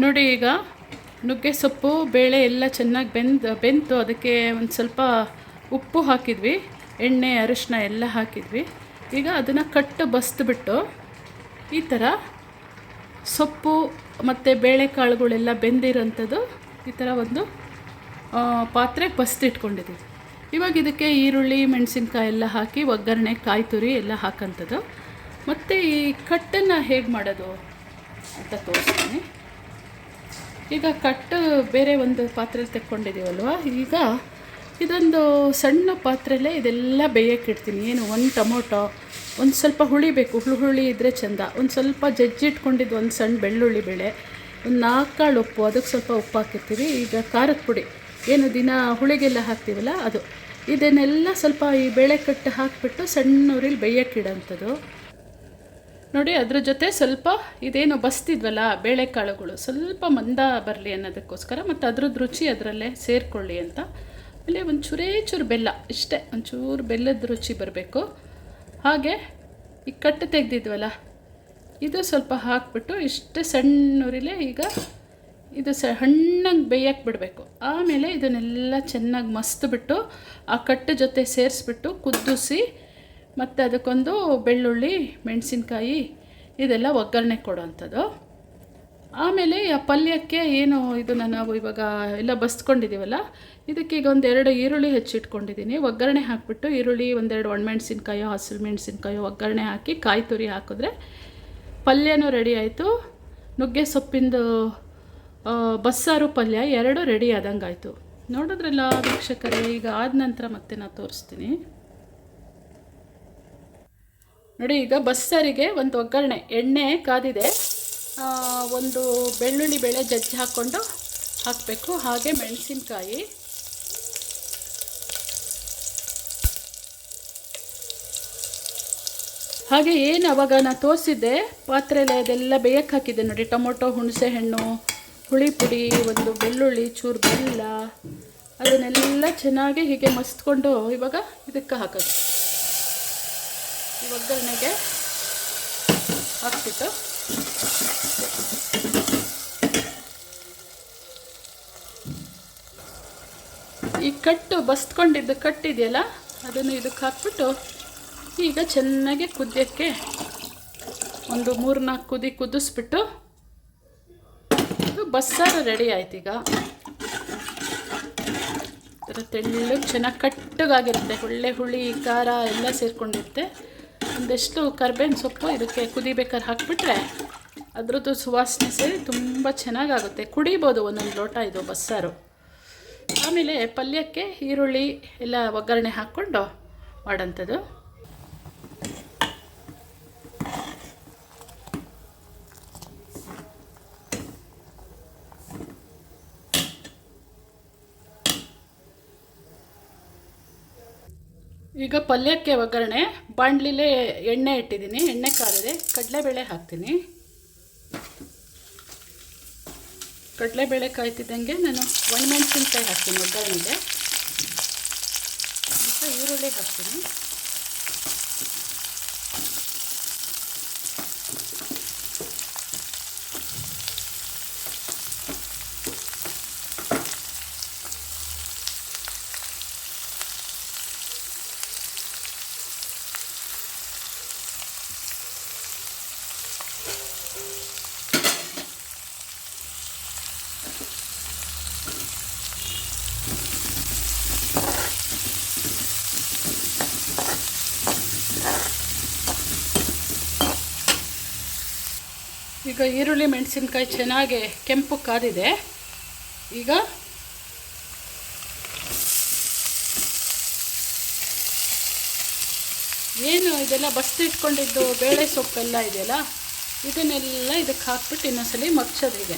ನೋಡಿ ಈಗ ನುಗ್ಗೆ ಸೊಪ್ಪು, ಬೇಳೆ ಎಲ್ಲ ಚೆನ್ನಾಗಿ ಬೆಂದು, ಬೆಂತು ಅದಕ್ಕೆ ಒಂದು ಸ್ವಲ್ಪ ಉಪ್ಪು ಹಾಕಿದ್ವಿ, ಎಣ್ಣೆ ಅರಿಶಿನ ಎಲ್ಲ ಹಾಕಿದ್ವಿ. ಈಗ ಅದನ್ನು ಕಟ್ಟು ಬಸ್ದುಬಿಟ್ಟು ಈ ಥರ ಸೊಪ್ಪು ಮತ್ತು ಬೇಳೆಕಾಳುಗಳೆಲ್ಲ ಬೆಂದಿರೋಂಥದ್ದು ಈ ಥರ ಒಂದು ಪಾತ್ರೆಗೆ ಬಸ್ದಿಟ್ಕೊಂಡಿದ್ದೀವಿ ಇವಾಗ ಇದಕ್ಕೆ ಈರುಳ್ಳಿ, ಮೆಣಸಿನ್ಕಾಯಿ ಎಲ್ಲ ಹಾಕಿ, ಒಗ್ಗರಣೆ, ಕಾಯಿ ತುರಿ ಎಲ್ಲ ಹಾಕೋಂಥದ್ದು. ಮತ್ತು ಈ ಕಟ್ಟನ್ನು ಹೇಗೆ ಮಾಡೋದು ಅಂತ ತೋರಿಸ್ತೀನಿ. ಈಗ ಕಟ್ಟು ಬೇರೆ ಒಂದು ಪಾತ್ರೆಲಿ ತೆಕ್ಕೊಂಡಿದ್ದೀವಲ್ವ? ಈಗ ಇದೊಂದು ಸಣ್ಣ ಪಾತ್ರೆಯಲ್ಲೇ ಇದೆಲ್ಲ ಬೇಯಕ್ಕಿಡ್ತೀನಿ ಏನು ಒಂದು ಟೊಮೊಟೊ, ಒಂದು ಸ್ವಲ್ಪ ಹುಳಿ ಬೇಕು. ಹುಳಿ ಹುಳಿ ಇದ್ದರೆ ಚೆಂದ. ಒಂದು ಸ್ವಲ್ಪ ಜಜ್ಜಿಟ್ಕೊಂಡಿದ್ದು ಒಂದು ಸಣ್ಣ ಬೆಳ್ಳುಳ್ಳಿ ಬೇಳೆ, ಒಂದು ನಾಲ್ಕು ಕಾಳು ಉಪ್ಪು, ಅದಕ್ಕೆ ಸ್ವಲ್ಪ ಉಪ್ಪು ಹಾಕಿರ್ತೀವಿ. ಈಗ ಖಾರದ ಪುಡಿ. ಏನು ದಿನ ಹುಳಿಗೆಲ್ಲ ಹಾಕ್ತೀವಲ್ಲ ಅದು. ಇದನ್ನೆಲ್ಲ ಸ್ವಲ್ಪ ಈ ಬೇಳೆ ಕಟ್ಟು ಹಾಕಿಬಿಟ್ಟು ಸಣ್ಣ ಊರಿಲಿ ಬೇಯಕ್ಕಿಡೋಂಥದ್ದು ನೋಡಿ, ಅದ್ರ ಜೊತೆ ಸ್ವಲ್ಪ ಇದೇನು ಬಸ್ತಿದ್ವಲ್ಲ, ಬೇಳೆಕಾಳುಗಳು, ಸ್ವಲ್ಪ ಮಂದ ಬರಲಿ ಅನ್ನೋದಕ್ಕೋಸ್ಕರ ಮತ್ತು ಅದ್ರದ್ದು ರುಚಿ ಅದರಲ್ಲೇ ಸೇರಿಕೊಳ್ಳಿ ಅಂತ. ಆಮೇಲೆ ಒಂದು ಚೂರೇ ಚೂರು ಬೆಲ್ಲ, ಇಷ್ಟೇ ಒಂಚೂರು ಬೆಲ್ಲದ ರುಚಿ ಬರಬೇಕು. ಹಾಗೆ ಈ ಕಟ್ಟು ತೆಗೆದಿದ್ವಲ್ಲ, ಇದು ಸ್ವಲ್ಪ ಹಾಕ್ಬಿಟ್ಟು ಇಷ್ಟು ಸಣ್ಣ ಉರಿಲೇ ಈಗ ಇದು ಸ, ಹಣ್ಣಂಗೆ ಬೇಯಕ್ಕೆ ಬಿಡಬೇಕು. ಆಮೇಲೆ ಇದನ್ನೆಲ್ಲ ಚೆನ್ನಾಗಿ ಮಸ್ತ್ಬಿಟ್ಟು ಆ ಕಟ್ಟು ಜೊತೆ ಸೇರಿಸ್ಬಿಟ್ಟು ಕುದಿಸಿ ಮತ್ತು ಅದಕ್ಕೊಂದು ಬೆಳ್ಳುಳ್ಳಿ, ಮೆಣಸಿನ್ಕಾಯಿ, ಇದೆಲ್ಲ ಒಗ್ಗರಣೆ ಕೊಡೋವಂಥದ್ದು ಆಮೇಲೆ ಆ ಪಲ್ಯಕ್ಕೆ ಏನು ಇದನ್ನು ನಾವು ಇವಾಗ ಎಲ್ಲ ಬಸ್ಕೊಂಡಿದ್ದೀವಲ್ಲ, ಇದಕ್ಕೆ ಈಗ ಒಂದು ಎರಡು ಈರುಳ್ಳಿ ಹೆಚ್ಚಿಟ್ಕೊಂಡಿದ್ದೀನಿ. ಒಗ್ಗರಣೆ ಹಾಕಿಬಿಟ್ಟು ಈರುಳ್ಳಿ, ಒಂದೆರಡು ಒಣಮೆಣ್ಸಿನ್ಕಾಯೋ, ಹಸಿರು ಮೆಣಸಿನ್ಕಾಯೋ ಒಗ್ಗರಣೆ ಹಾಕಿ ಕಾಯಿ ತುರಿ ಹಾಕಿದ್ರೆ ಪಲ್ಯನೂ ರೆಡಿ ಆಯಿತು. ನುಗ್ಗೆ ಸೊಪ್ಪಿಂದು ಬಸ್ಸಾರು ಪಲ್ಯ ಎರಡು ರೆಡಿ ಆದಂಗೆ ಆಯಿತು ನೋಡಿದ್ರಲ್ಲ ವೀಕ್ಷಕರೇ, ಈಗ ಆದ ನಂತರ ಮತ್ತೆ ನಾನು ತೋರಿಸ್ತೀನಿ. ನೋಡಿ, ಈಗ ಬಸ್ಸಾರಿಗೆ ಒಂದು ಒಗ್ಗರಣೆ, ಎಣ್ಣೆ ಕಾದಿದೆ. ಒಂದು ಬೆಳ್ಳುಳ್ಳಿ ಬೇಳೆ ಜಜ್ಜಿ ಹಾಕ್ಕೊಂಡು ಹಾಕಬೇಕು. ಹಾಗೆ ಮೆಣಸಿನ್ಕಾಯಿ. ಹಾಗೆ ಏನು ಅವಾಗ ನಾನು ತೋರಿಸಿದ್ದೆ, ಪಾತ್ರೆಲೆ ಅದೆಲ್ಲ ಬೇಯಕ್ಕೆ ಹಾಕಿದ್ದೆ ನೋಡಿ. ಟೊಮೊಟೊ, ಹುಣಸೆ ಹಣ್ಣು, ಹುಳಿ ಪುಡಿ, ಒಂದು ಬೆಳ್ಳುಳ್ಳಿ, ಚೂರು ಬೆಲ್ಲ, ಅದನ್ನೆಲ್ಲ ಚೆನ್ನಾಗಿ ಹೀಗೆ ಮಸ್ತ್ಕೊಂಡು ಇವಾಗ ಇದಕ್ಕೆ ಹಾಕೋದು. ಈ ಒಗ್ಗರಣೆಗೆ ಹಾಕ್ಬಿಟ್ಟು ಈ ಕಟ್ಟು ಬಸ್ಕೊಂಡಿದ್ದು ಕಟ್ಟಿದೆಯಲ್ಲ, ಅದನ್ನು ಇದಕ್ಕೆ ಹಾಕ್ಬಿಟ್ಟು ಈಗ ಚೆನ್ನಾಗಿ ಕುದಿಯೋಕ್ಕೆ ಒಂದು ಮೂರು ನಾಲ್ಕು ಕುದಿ ಕುದಿಸ್ಬಿಟ್ಟು ಬಸ್ಸಾರು ರೆಡಿ ಆಯ್ತು ಈಗ. ಥರ ತೆಳ್ಳಗೆ ಚೆನ್ನಾಗಿ ಕಟ್ಟಗಾಗಿರುತ್ತೆ, ಒಳ್ಳೆ ಹುಳಿ, ಖಾರ ಎಲ್ಲ ಸೇರಿಕೊಂಡಿರುತ್ತೆ. ಒಂದಷ್ಟು ಕರ್ಬೇವಿನ ಸೊಪ್ಪು ಇದಕ್ಕೆ ಕುದಿಬೇಕಾದ್ರೆ ಹಾಕಿಬಿಟ್ರೆ ಅದರದ್ದು ಸುವಾಸನೆ ಸೇರಿ ತುಂಬ ಚೆನ್ನಾಗಾಗುತ್ತೆ. ಕುಡಿಬೋದು ಒಂದೊಂದು ಲೋಟ ಇದು ಬಸ್ಸಾರು. ಆಮೇಲೆ ಪಲ್ಯಕ್ಕೆ ಈರುಳ್ಳಿ ಎಲ್ಲ ಒಗ್ಗರಣೆ ಹಾಕ್ಕೊಂಡು ಮಾಡೋಂಥದ್ದು. ಈಗ ಪಲ್ಯಕ್ಕೆ ಒಗ್ಗರಣೆ, ಬಾಣಲಿಲೇ ಎಣ್ಣೆ ಇಟ್ಟಿದ್ದೀನಿ, ಎಣ್ಣೆ ಕಾದಿದೆ ಕಡಲೆಬೇಳೆ ಹಾಕ್ತೀನಿ. ಕಡಲೆಬೇಳೆ ಕಾಯ್ತಿದ್ದಂಗೆ ನಾನು ಒಣಮೆಣಸಿನ್ಕಾಯಿ ಹಾಕ್ತೀನಿ ಒಗ್ಗರಣೆಗೆ. ಮತ್ತು ಈರುಳ್ಳಿ ಹಾಕ್ತೀನಿ. ಈಗ ಈರುಳ್ಳಿ ಮೆಣಸಿನ್ಕಾಯಿ ಚೆನ್ನಾಗಿ ಕೆಂಪು ಕಾದಿದೆ. ಈಗ ಏನು ಇದೆಲ್ಲ ಬಸ್ತಿಟ್ಕೊಂಡಿದ್ದು ಬೇಳೆ ಸೊಪ್ಪೆಲ್ಲ ಇದೆಯಲ್ಲ, ಇದನ್ನೆಲ್ಲ ಇದಕ್ಕೆ ಹಾಕ್ಬಿಟ್ಟು ಇನ್ನೊಂದ್ಸಲಿ ಮಗ್ಚೋದಿದೆ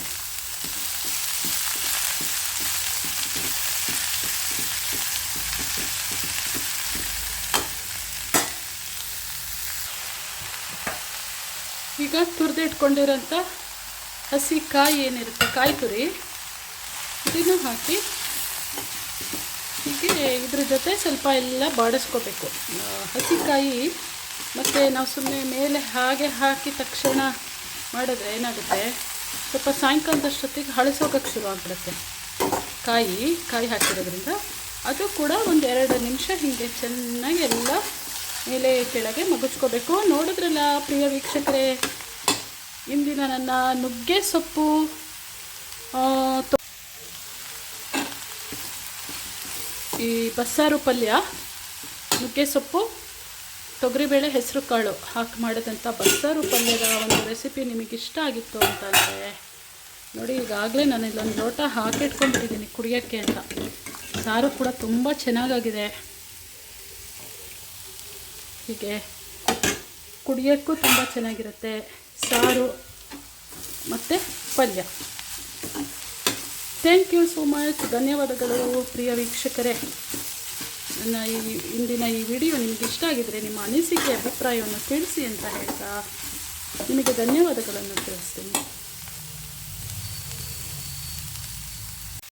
ಈಗ ತುರಿದು ಹಸಿ ಕಾಯಿ ಏನಿರುತ್ತೆ, ಕಾಯಿ ತುರಿ, ಇದನ್ನು ಹಾಕಿ ಹೀಗೆ ಇದ್ರ ಜೊತೆ ಸ್ವಲ್ಪ ಎಲ್ಲ ಬಾಡಿಸ್ಕೋಬೇಕು. ಹಸಿ ಹಸಿಕಾಯಿ ಮತ್ತು ನಾವು ಸುಮ್ಮನೆ ಮೇಲೆ ಹಾಗೆ ಹಾಕಿ ತಕ್ಷಣ ಮಾಡಿದ್ರೆ ಏನಾಗುತ್ತೆ? ಸ್ವಲ್ಪ ಸಾಯಂಕಾಲದಷ್ಟೊತ್ತಿಗೆ ಹಳಸೋಗಕ್ಕೆ ಶುರು ಆಗಿಬಿಡುತ್ತೆ. ಕಾಯಿ ಕಾಯಿ ಹಾಕಿರೋದ್ರಿಂದ ಅದು ಕೂಡ ಒಂದು ಎರಡು ನಿಮಿಷ ಹೀಗೆ ಚೆನ್ನಾಗಿ ಎಲ್ಲ ಮೇಲೆ ಕೆಳಗೆ ಮಗುಚ್ಕೋಬೇಕು. ನೋಡಿದ್ರಲ್ಲ ಪ್ರಿಯ ವೀಕ್ಷಕರೇ ಇಂದಿನ ನನ್ನ ನುಗ್ಗೆ ಸೊಪ್ಪು. ಈ ಬಸ್ಸಾರು ಪಲ್ಯ, ನುಗ್ಗೆ ಸೊಪ್ಪು, ತೊಗರಿಬೇಳೆ ಹೆಸರು ಕಾಳು ಹಾಕಿ ಮಾಡಿದಂಥ ಬಸ್ಸಾರು ಪಲ್ಯದ ಒಂದು ರೆಸಿಪಿ ನಿಮಗೆ ಇಷ್ಟ ಆಗಿತ್ತು ಅಂತಂದರೆ ನೋಡಿ ಈಗಾಗಲೇ ನಾನು ಇಲ್ಲೊಂದು ಲೋಟ ಹಾಕಿಟ್ಕೊಂಡ್ಬಿಟ್ಟಿದ್ದೀನಿ ಕುಡಿಯೋಕ್ಕೆ ಅಂತ. ಸಾರು ಕೂಡ ತುಂಬ ಚೆನ್ನಾಗಾಗಿದೆ. ಹೀಗೆ ಕುಡಿಯೋಕ್ಕೂ ತುಂಬ ಚೆನ್ನಾಗಿರುತ್ತೆ. ಸಾರು ಮತ್ತು ಪಲ್ಯ. ಥ್ಯಾಂಕ್ ಯು ಸೋ ಮಚ್ ಧನ್ಯವಾದಗಳು ಪ್ರಿಯ ವೀಕ್ಷಕರೇ. ನನ್ನ ಈ ಇಂದಿನ ಈ ವಿಡಿಯೋ ನಿಮಗೆ ಇಷ್ಟ ಆಗಿದರೆ ನಿಮ್ಮ ಅನಿಸಿಕೆ, ಅಭಿಪ್ರಾಯವನ್ನು ತಿಳಿಸಿ ಅಂತ ಹೇಳ್ತಾ ನಿಮಗೆ ಧನ್ಯವಾದಗಳನ್ನು ತಿಳಿಸ್ತೀನಿ.